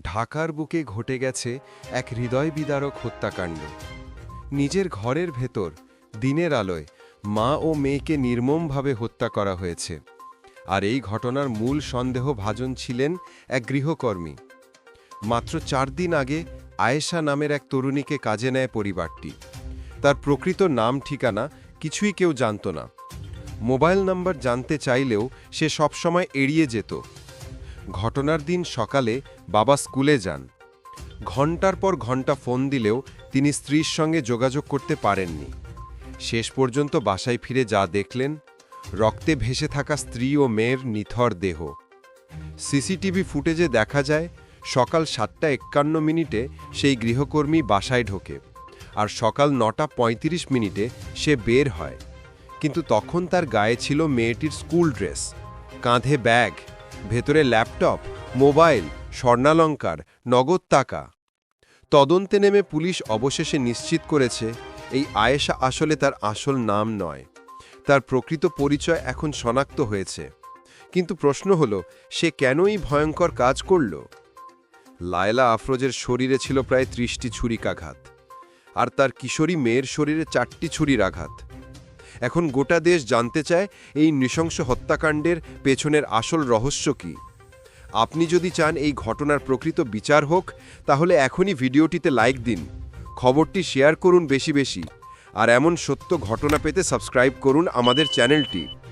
ঢাকার বুকে ঘটে গেছে এক হৃদয় বিদারক হত্যাকাণ্ড। নিজের ঘরের ভেতর, দিনের আলোয়, মা ও মেয়েকে নির্মমভাবে হত্যা করা হয়েছে। আর এই ঘটনার মূল সন্দেহ ভাজন ছিলেন এক গৃহকর্মী। মাত্র চার দিন আগে আয়েশা নামের এক তরুণীকে কাজে নেয় পরিবারটি। তার প্রকৃত নাম ঠিকানা কিছুই কেউ জানত না। মোবাইল নাম্বার জানতে চাইলেও সে সবসময় এড়িয়ে যেত। ঘটনার দিন সকালে বাবা স্কুলে যান। ঘণ্টার পর ঘণ্টা ফোন দিলেও তিনি স্ত্রীর সঙ্গে যোগাযোগ করতে পারেননি। শেষ পর্যন্ত বাসায় ফিরে যা দেখলেন, রক্তে ভেসে থাকা স্ত্রী ও মেয়ের নিথর দেহ। সিসিটিভি ফুটেজে দেখা যায়, সকাল সাতটা একান্ন মিনিটে সেই গৃহকর্মী বাসায় ঢোকে আর সকাল নটা পঁয়ত্রিশ মিনিটে সে বের হয়। কিন্তু তখন তার গায়ে ছিল মেয়েটির স্কুল ড্রেস, কাঁধে ব্যাগ ভেতরে ল্যাপটপ, মোবাইল, স্বর্ণালঙ্কার, নগদ টাকা। তদন্তে নেমে পুলিশ অবশেষে নিশ্চিত করেছে, এই আয়েশা আসলে তার আসল নাম নয়। তার প্রকৃত পরিচয় এখন শনাক্ত হয়েছে। কিন্তু প্রশ্ন হল, সে কেনই ভয়ঙ্কর কাজ করল? লায়লা আফরোজের শরীরে ছিল প্রায় ত্রিশটি ছুরিকাঘাত, আর তার কিশোরী মেয়ের শরীরে চারটি ছুরির আঘাত এখন গোটা দেশ জানতে চায় এই নৃশংস হত্যাকাণ্ডের পেছনের আসল রহস্য কি। আপনি যদি চান এই ঘটনার প্রকৃত বিচার হোক, তাহলে এখনই ভিডিওটিতে লাইক দিন, খবরটি শেয়ার করুন বেশি বেশি, আর এমন সত্য ঘটনা পেতে সাবস্ক্রাইব করুন আমাদের চ্যানেলটি।